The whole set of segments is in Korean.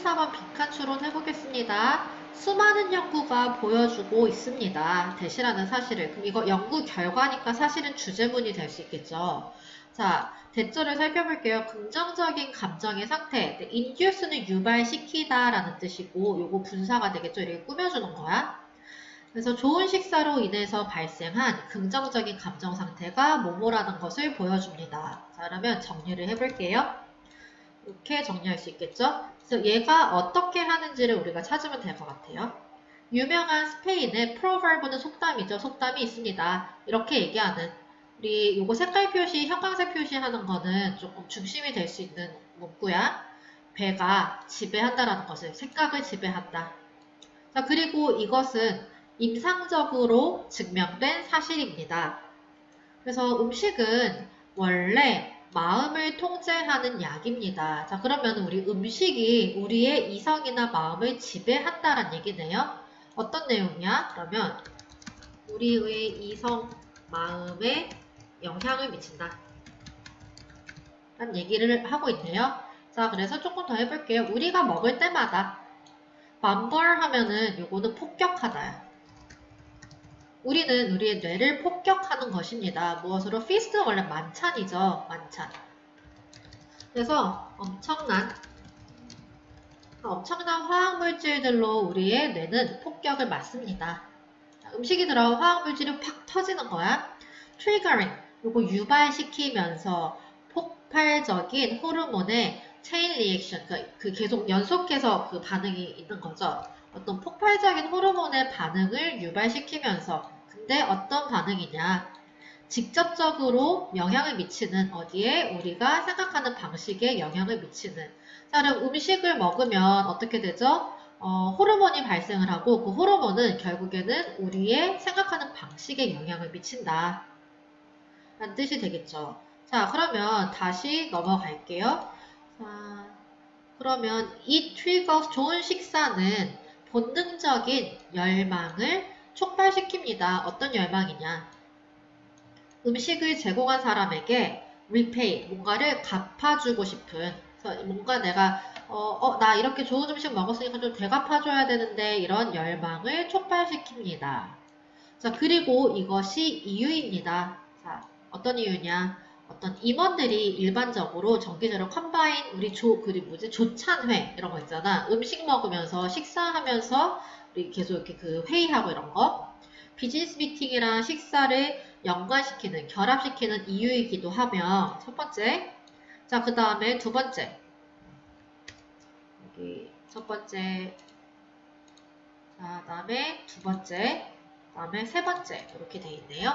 34번 빈칸 추론 해보겠습니다. 수많은 연구가 보여주고 있습니다. 대시라는 사실을. 그럼 이거 연구 결과니까 사실은 주제문이 될 수 있겠죠. 자, 대절을 살펴볼게요. 긍정적인 감정의 상태. 네, induce는 유발시키다 라는 뜻이고 요거 분사가 되겠죠. 이렇게 꾸며주는 거야. 그래서 좋은 식사로 인해서 발생한 긍정적인 감정 상태가 뭐뭐라는 것을 보여줍니다. 자, 그러면 정리를 해볼게요. 이렇게 정리할 수 있겠죠? 그래서 얘가 어떻게 하는지를 우리가 찾으면 될 것 같아요. 유명한 스페인의 프로버브는 속담이죠. 속담이 있습니다. 이렇게 얘기하는 우리 요거 색깔 표시, 형광색 표시하는 거는 조금 중심이 될 수 있는 문구야. 배가 지배한다라는 것을 생각을 지배한다. 자 그리고 이것은 임상적으로 증명된 사실입니다. 그래서 음식은 원래 마음을 통제하는 약입니다. 자, 그러면 우리 음식이 우리의 이성이나 마음을 지배한다는 얘기네요. 어떤 내용이야? 그러면 우리의 이성, 마음에 영향을 미친다. 라는 얘기를 하고 있네요. 자, 그래서 조금 더 해볼게요. 우리가 먹을 때마다 반벌 하면은 요거는 폭격하다야. 우리는 우리의 뇌를 폭격하는 것입니다. 무엇으로? 피스트 원래 만찬이죠. 만찬. 그래서 엄청난 엄청난 화학물질들로 우리의 뇌는 폭격을 맞습니다. 자, 음식이 들어가 화학물질이 팍 터지는 거야. 트리거링, 요거 유발시키면서 폭발적인 호르몬의 체인 리액션, 그, 그 계속 연속해서 그 반응이 있는 거죠. 어떤 폭발적인 호르몬의 반응을 유발시키면서 근데 어떤 반응이냐? 직접적으로 영향을 미치는 어디에 우리가 생각하는 방식에 영향을 미치는. 자 그럼 음식을 먹으면 어떻게 되죠? 어, 호르몬이 발생을 하고 그 호르몬은 결국에는 우리의 생각하는 방식에 영향을 미친다. 라는 뜻이 되겠죠. 자 그러면 다시 넘어갈게요. 자 그러면 이 트리거 좋은 식사는 본능적인 열망을 촉발시킵니다. 어떤 열망이냐? 음식을 제공한 사람에게 repay, 뭔가를 갚아주고 싶은, 뭔가 내가, 어, 어, 나 이렇게 좋은 음식 먹었으니까 좀 되갚아줘야 되는데, 이런 열망을 촉발시킵니다. 자, 그리고 이것이 이유입니다. 자, 어떤 이유냐? 어떤 임원들이 일반적으로 정기적으로 컴바인 우리 조 그리 뭐지? 조찬회 이런 거 있잖아. 음식 먹으면서 식사하면서 우리 계속 이렇게 그 회의하고 이런 거. 비즈니스 미팅이랑 식사를 연관시키는 결합시키는 이유이기도 하며. 첫 번째. 자 그 다음에 두 번째. 여기 첫 번째. 자 다음에 두 번째. 다음에 세 번째. 이렇게 돼 있네요.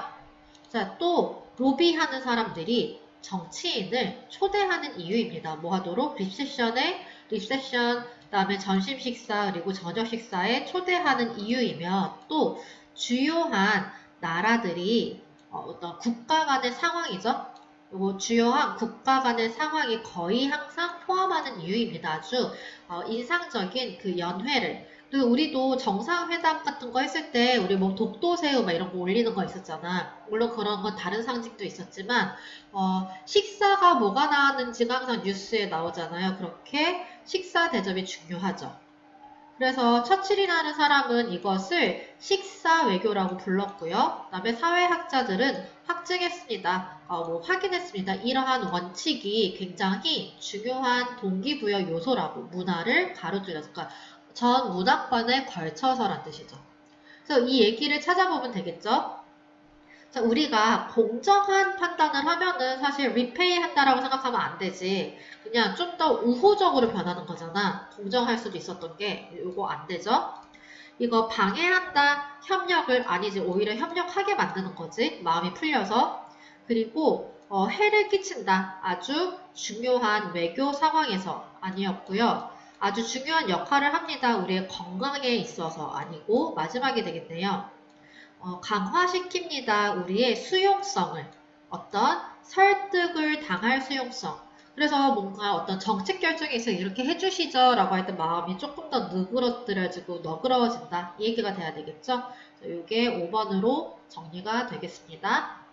자, 또 로비하는 사람들이 정치인을 초대하는 이유입니다. 뭐 하도록? 리셉션에 리셉션, 그다음에 점심 식사 그리고 저녁 식사에 초대하는 이유이며 또 주요한 나라들이 어, 어떤 국가 간의 상황이죠. 그리고 주요한 국가 간의 상황이 거의 항상 포함하는 이유입니다. 아주 어, 인상적인 그 연회를 그리고 우리도 정상회담 같은 거 했을 때 우리 뭐 독도새우 막 이런 거 올리는 거 있었잖아. 물론 그런 건 다른 상징도 있었지만 어, 식사가 뭐가 나왔는지가 항상 뉴스에 나오잖아요. 그렇게 식사 대접이 중요하죠. 그래서 처칠이라는 사람은 이것을 식사 외교라고 불렀고요. 그 다음에 사회학자들은 확증했습니다. 어, 뭐 확인했습니다. 이러한 원칙이 굉장히 중요한 동기부여 요소라고 문화를 가로질러서 그러니까 전 문화권에 걸쳐서란 뜻이죠. 그래서 이 얘기를 찾아보면 되겠죠. 자, 우리가 공정한 판단을 하면은 사실 리페이 한다라고 생각하면 안 되지. 그냥 좀 더 우호적으로 변하는 거잖아. 공정할 수도 있었던 게 이거 안 되죠. 이거 방해한다, 협력을 아니지 오히려 협력하게 만드는 거지. 마음이 풀려서. 그리고 어, 해를 끼친다. 아주 중요한 외교 상황에서 아니었고요. 아주 중요한 역할을 합니다. 우리의 건강에 있어서 아니고 마지막이 되겠네요. 어, 강화시킵니다. 우리의 수용성을 어떤 설득을 당할 수용성. 그래서 뭔가 어떤 정책 결정에 있어 이렇게 해주시죠 라고 할때 마음이 조금 더 느그러뜨려지고 너그러워진다. 이 얘기가 돼야 되겠죠? 이게 5번으로 정리가 되겠습니다.